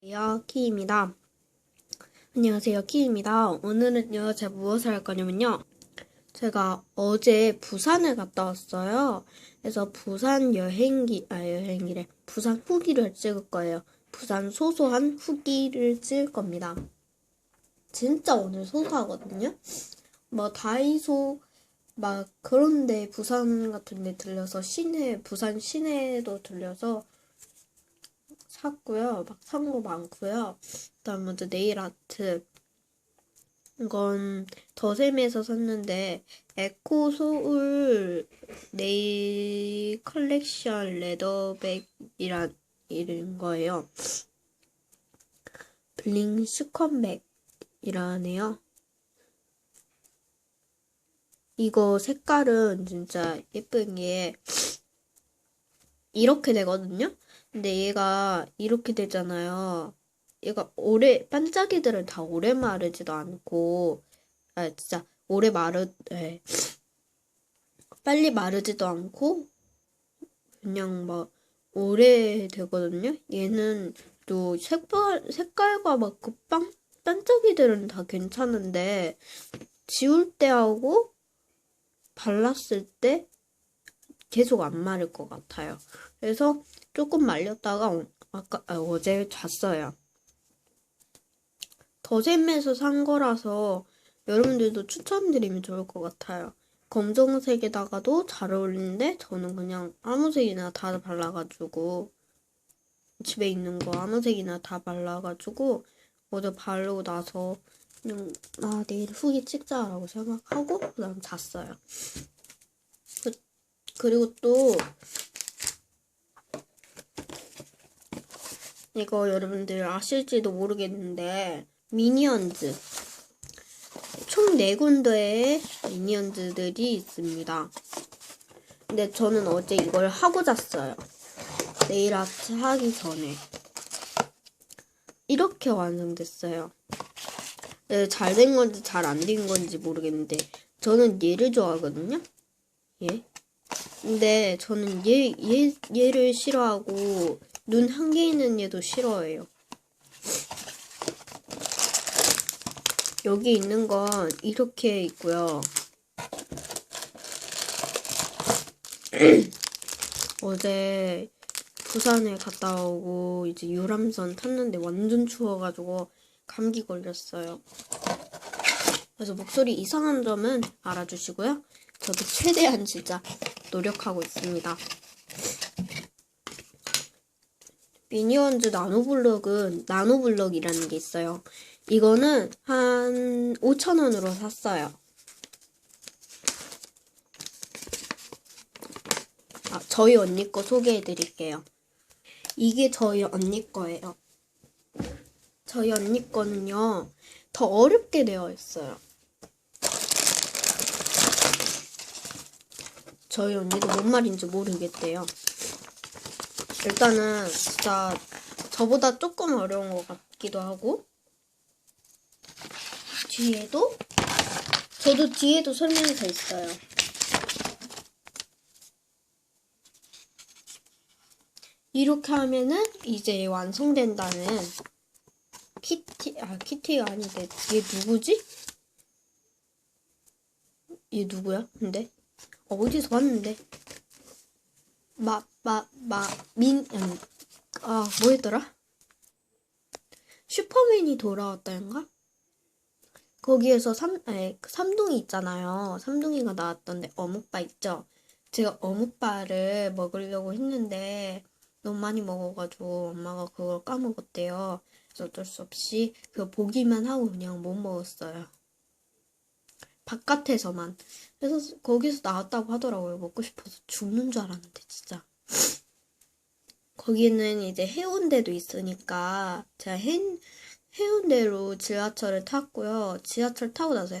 안녕하세요, 키입니다. 안녕하세요, 키입니다. 오늘은요, 제가 무엇을 할 거냐면요. 제가 어제 부산을 갔다 왔어요. 그래서 부산 여행기, 아, 여행기래. 부산 후기를 찍을 거예요. 부산 소소한 후기를 찍을 겁니다. 진짜 오늘 소소하거든요. 뭐, 다이소, 막, 그런데 부산 같은 데 들려서 시내, 부산 시내도 들려서 샀고요. 막 산 거 많고요. 그다음 먼저 네일 아트. 이건 더샘에서 샀는데 에코 소울 네일 컬렉션 레더백이란 이런 거예요. 블링 스컨백이라네요. 이거 색깔은 진짜 예쁜 게 이렇게 되거든요. 근데 얘가 이렇게 되잖아요. 얘가 오래 반짝이들은 다 오래 마르지도 않고 아 진짜 오래 마르 네. 빨리 마르지도 않고 그냥 막 오래 되거든요. 얘는 또 색깔 색깔과 막 그빵 반짝이들은 다 괜찮은데 지울 때 하고 발랐을 때 계속 안 마를 것 같아요. 그래서 조금 말렸다가 어- 아까 아, 어제 잤어요. 더샘에서 산 거라서 여러분들도 추천드리면 좋을 것 같아요. 검정색에다가도 잘 어울리는데 저는 그냥 아무 색이나 다 발라가지고 집에 있는 거 아무 색이나 다 발라가지고 어제 바르고 나서 그냥 아 내일 후기 찍자라고 생각하고 그다음 잤어요. 그, 그리고 또 이거 여러분들 아실지도 모르겠는데 미니언즈 총 4군데의 미니언즈들이 있습니다. 근데 저는 어제 이걸 하고 잤어요. 네일 아트 하기 전에 이렇게 완성됐어요. 네, 잘된 건지 잘 안 된 건지 모르겠는데 저는 얘를 좋아하거든요. 얘. 근데 저는 얘, 얘, 얘를 싫어하고 눈 한 개 있는 얘도 싫어해요. 여기 있는 건 이렇게 있고요. 어제 부산에 갔다 오고 이제 유람선 탔는데 완전 추워가지고 감기 걸렸어요. 그래서 목소리 이상한 점은 알아주시고요. 저도 최대한 진짜 노력하고 있습니다. 미니언즈 나노블럭은 나노블럭이라는 게 있어요. 이거는 한 5,000원으로 샀어요. 아, 저희 언니 거 소개해 드릴게요. 이게 저희 언니 거예요. 저희 언니 거는요, 더 어렵게 되어 있어요. 저희 언니도 뭔 말인지 모르겠대요. 일단은 진짜 저보다 조금 어려운 것 같기도 하고 뒤에도 저도 뒤에도 설명이 돼 있어요. 이렇게 하면은 이제 완성된다는 키티 아 키티가 아닌데 얘 누구지? 얘 누구야? 근데 어, 어디서 봤는데 마 마 마민 음, 아 뭐였더라? 슈퍼맨이 돌아왔다인가? 거기에서 삼, 에, 그 삼둥이 있잖아요. 삼둥이가 나왔던데 어묵바 있죠? 제가 어묵바를 먹으려고 했는데 너무 많이 먹어가지고 엄마가 그걸 까먹었대요. 그래서 어쩔 수 없이 그 보기만 하고 그냥 못 먹었어요. 바깥에서만. 그래서 거기서 나왔다고 하더라고요. 먹고 싶어서 죽는 줄 알았는데 진짜. 거기는 이제 해운대도 있으니까 제가 해, 해운대로 지하철을 탔고요. 지하철 타고 나서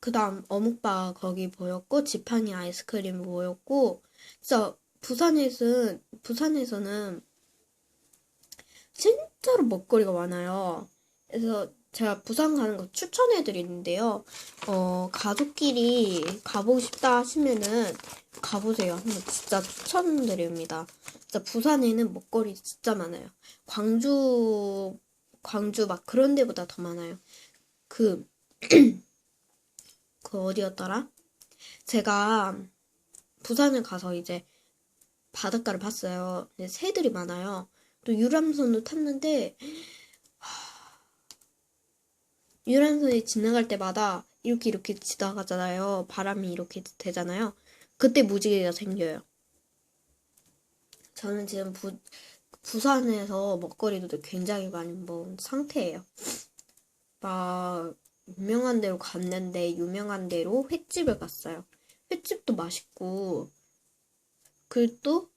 그 다음 어묵바 거기 보였고 지팡이 아이스크림 보였고 진짜 부산에서는 부산에서는 진짜로 먹거리가 많아요. 그래서 제가 부산 가는 거 추천해 드리는데요. 어, 가족끼리 가보고 싶다 하시면은 가보세요. 한번 진짜 추천드립니다. 진짜 부산에는 먹거리 진짜 많아요. 광주, 광주 막 그런 데보다 더 많아요. 그, 그 어디였더라? 제가 부산을 가서 이제 바닷가를 봤어요. 새들이 많아요. 또 유람선도 탔는데 유람선이 지나갈 때마다 이렇게 이렇게 지나가잖아요. 바람이 이렇게 되잖아요. 그때 무지개가 생겨요. 저는 지금 부, 부산에서 먹거리도 굉장히 많이 먹은 상태예요. 막 유명한 데로 갔는데 유명한 데로 횟집을 갔어요. 횟집도 맛있고 그또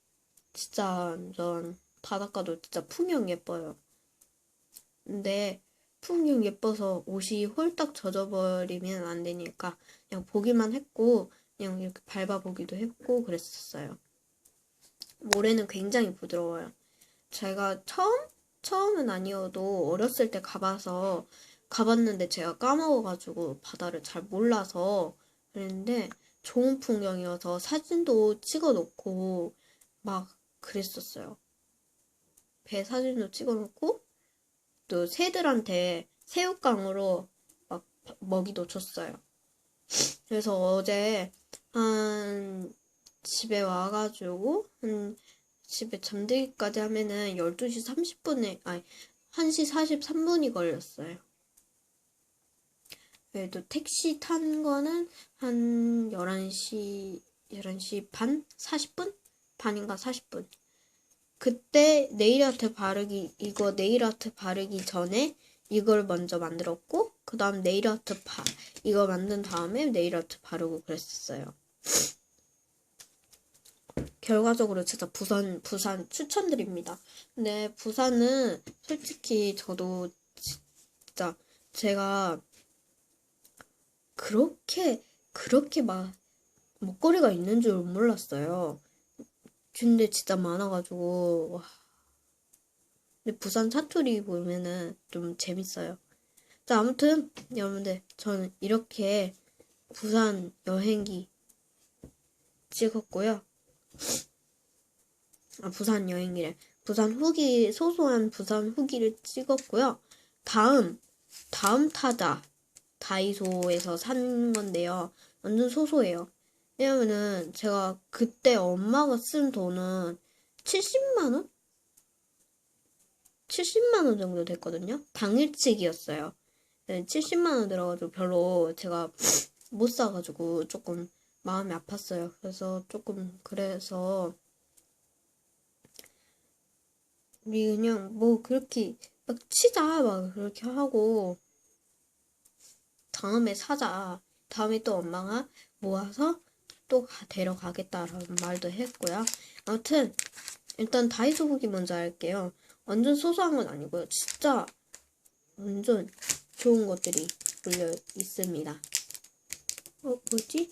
진짜 완전 바닷가도 진짜 풍경 예뻐요. 근데 풍경 예뻐서 옷이 홀딱 젖어버리면 안 되니까 그냥 보기만 했고 그냥 이렇게 밟아보기도 했고 그랬었어요. 모래는 굉장히 부드러워요. 제가 처음 처음은 아니어도 어렸을 때 가봐서 가봤는데 제가 까먹어가지고 바다를 잘 몰라서 그랬는데 좋은 풍경이어서 사진도 찍어 놓고 막 그랬었어요. 배 사진도 찍어 놓고 또 새들한테 새우깡으로 막 먹이도 줬어요. 그래서 어제 한 집에 와가지고 한 집에 잠들기까지 하면은 12시 30분에 아니 1시 43분이 걸렸어요. 그래도 택시 탄 거는 한 11시 11시 반? 40분? 반인가 40분. 그때 네일 아트 바르기 이거 네일 아트 바르기 전에 이걸 먼저 만들었고 그 다음 네일 아트 바 이거 만든 다음에 네일 아트 바르고 그랬었어요. 결과적으로 진짜 부산 부산 추천드립니다. 근데 부산은 솔직히 저도 진짜 제가 그렇게 그렇게 막 먹거리가 있는 줄 몰랐어요. 근데 진짜 많아가지고 와. 근데 부산 사투리 보면은 좀 재밌어요. 자 아무튼 여러분들 저는 이렇게 부산 여행기 찍었고요. 아 부산 여행기래. 부산 후기 소소한 부산 후기를 찍었고요. 다음 다음 타자 다이소에서 산 건데요. 완전 소소해요. 왜냐면은 제가 그때 엄마가 쓴 돈은 70만원? 70만원 정도 됐거든요. 당일치기였어요. 70만원 들어가지고 별로 제가 못 사가지고 조금 마음이 아팠어요. 그래서 조금 그래서 우리 그냥 뭐 그렇게 막 치자 막 그렇게 하고 다음에 사자. 다음에 또 엄마가 모아서 또 가- 데려가겠다라는 말도 했고요. 아무튼 일단 다이소 후기 먼저 할게요. 완전 소소한 건 아니고요. 진짜 완전 좋은 것들이 물려 있습니다. 어, 뭐지?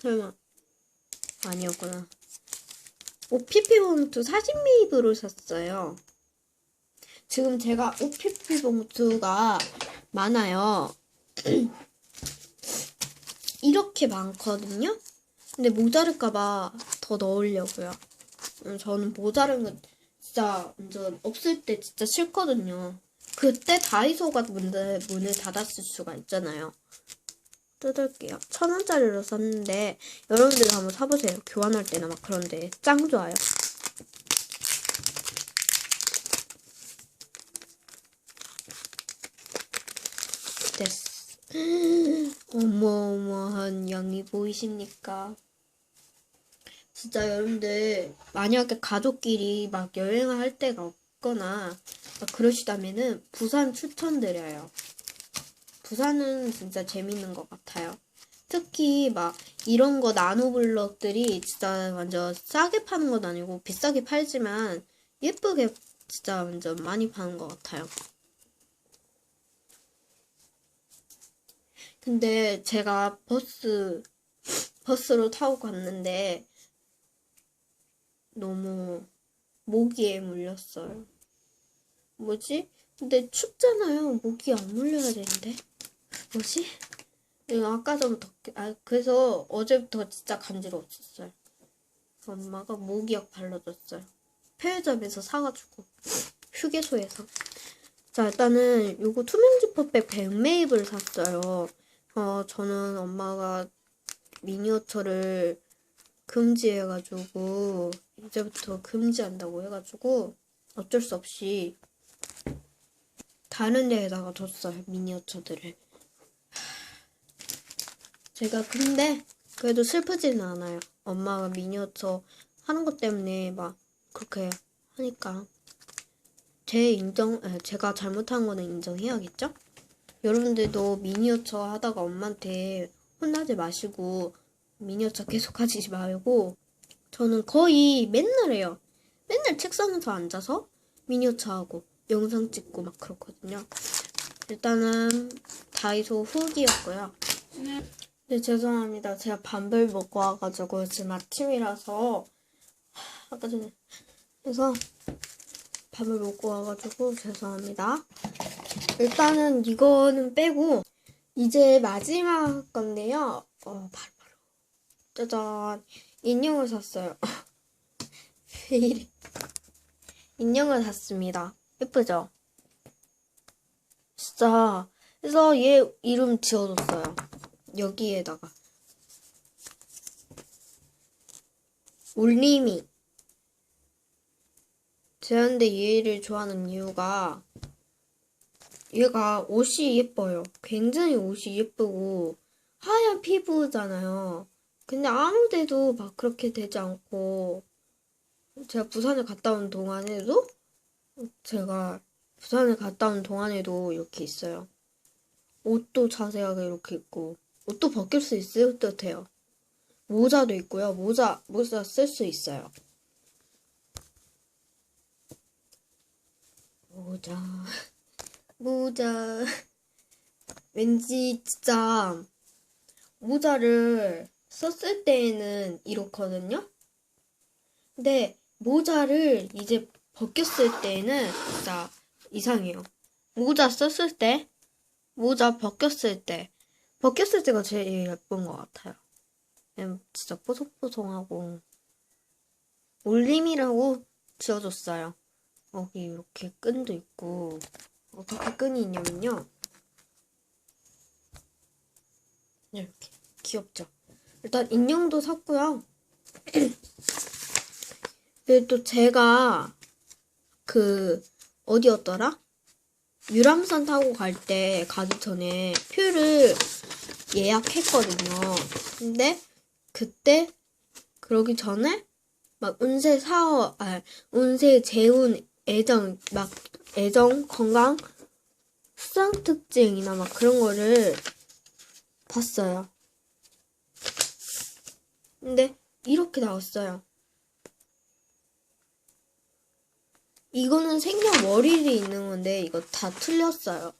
설마 아니었구나. OPP 봉투 40미입으로 샀어요. 지금 제가 OPP 봉투가 많아요. 이렇게 많거든요. 근데 모자랄까봐 더 넣으려고요. 음, 저는 모자른 거 진짜 완전 없을 때 진짜 싫거든요. 그때 다이소가 문을, 문을 닫았을 수가 있잖아요. 뜯을게요. 천 원짜리로 샀는데 여러분들 한번 사보세요. 교환할 때나 막 그런데 짱 좋아요. 됐어. 어마어마한 양이 보이십니까? 진짜 여러분들 만약에 가족끼리 막 여행을 할 데가 없거나 막 그러시다면은 부산 추천드려요. 부산은 진짜 재밌는 것 같아요. 특히 막 이런 거 나노블럭들이 진짜 완전 싸게 파는 건 아니고 비싸게 팔지만 예쁘게 진짜 완전 많이 파는 것 같아요. 근데 제가 버스, 버스로 타고 갔는데 너무 모기에 물렸어요. 뭐지? 근데 춥잖아요. 모기 안 물려야 되는데. 뭐지? 아까 전부터, 아, 그래서 어제부터 진짜 간지러웠었어요. 엄마가 모기약 발라줬어요. 편의점에서 사가지고. 휴게소에서. 자, 일단은 요거 투명 지퍼백 백메이블 샀어요. 어, 저는 엄마가 미니어처를 금지해가지고, 이제부터 금지한다고 해가지고, 어쩔 수 없이 다른 데에다가 뒀어요, 미니어처들을. 제가 근데 그래도 슬프지는 않아요. 엄마가 미니어처 하는 것 때문에 막 그렇게 하니까 제 인정, 에, 제가 잘못한 거는 인정해야겠죠? 여러분들도 미니어처 하다가 엄마한테 혼나지 마시고 미니어처 계속 하지 말고 저는 거의 맨날 해요. 맨날 책상에서 앉아서 미니어처 하고 영상 찍고 막 그렇거든요. 일단은 다이소 후기였고요. 네, 죄송합니다. 제가 밥을 먹고 와가지고 지금 아침이라서 하, 아까 전에 그래서 밥을 먹고 와가지고 죄송합니다. 일단은 이거는 빼고 이제 마지막 건데요. 어, 바로 바로 짜잔 인형을 샀어요. 왜 이래? 인형을 샀습니다. 예쁘죠? 진짜 그래서 얘 이름 지어줬어요. 여기에다가 울림이 제가 근데 얘를 좋아하는 이유가 얘가 옷이 예뻐요. 굉장히 옷이 예쁘고 하얀 피부잖아요. 근데 아무 데도 막 그렇게 되지 않고 제가 부산을 갔다 온 동안에도 제가 부산을 갔다 온 동안에도 이렇게 있어요. 옷도 자세하게 이렇게 있고 옷도 벗길 수 있을 듯해요. 모자도 있고요. 모자 모자 쓸 수 있어요. 모자 모자 왠지 진짜 모자를 썼을 때에는 이렇거든요. 근데 모자를 이제 벗겼을 때는 진짜 이상해요. 모자 썼을 때, 모자 벗겼을 때, 벗겼을 때가 제일 예쁜 것 같아요. 진짜 뽀송뽀송하고 올림이라고 지어줬어요. 여기 이렇게 끈도 있고 어떻게 끈이 있냐면요. 이렇게 귀엽죠? 일단 인형도 샀고요. 그리고 또 제가 그 어디였더라? 유람선 타고 갈 때 가기 전에 표를 예약했거든요. 근데 그때 그러기 전에 막 운세 사어, 아, 운세 재운 애정 막 애정 건강 수상 특징이나 막 그런 거를 봤어요. 근데 이렇게 나왔어요. 이거는 생년 월일이 있는 건데 이거 다 틀렸어요.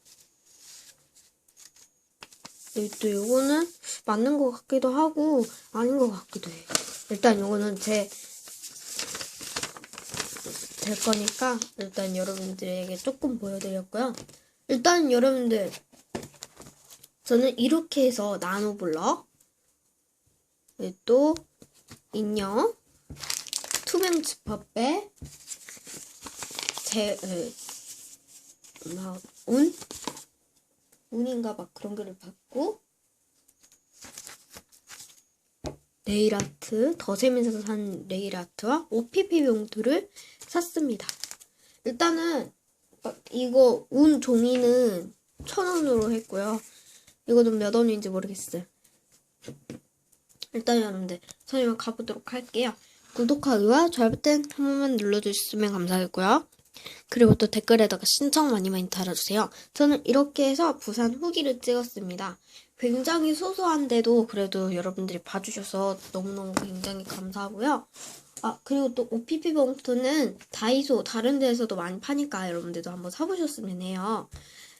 그리고 또 요거는 맞는 것 같기도 하고 아닌 것 같기도 해요. 일단 요거는 제 될 거니까 일단 여러분들에게 조금 보여드렸고요. 일단 여러분들 저는 이렇게 해서 나노블럭 또 인형 투명 지퍼백 제, 에, 막, 운? 운인가 막 그런 거를 받고, 네일아트, 더 세면서 산 네일아트와 OPP 용도를 샀습니다. 일단은, 막 이거 운 종이는 천 원으로 했고요. 이거는 몇 원인지 모르겠어요. 일단 여러분들, 저희만 가보도록 할게요. 구독하기와 좋아요 버튼 한 번만 눌러주셨으면 감사하겠고요. 그리고 또 댓글에다가 신청 많이 많이 달아주세요. 저는 이렇게 해서 부산 후기를 찍었습니다. 굉장히 소소한데도 그래도 여러분들이 봐주셔서 너무너무 굉장히 감사하고요. 아, 그리고 또 OPP 봉투는 다이소 다른 데에서도 많이 파니까 여러분들도 한번 사보셨으면 해요.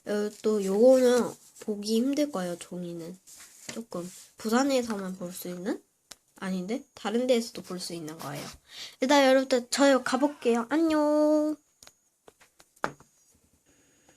어, 또 요거는 보기 힘들 거예요, 종이는. 조금. 부산에서만 볼 수 있는? 아닌데? 다른 데에서도 볼 수 있는 거예요. 일단 여러분들, 저요 가볼게요. 안녕!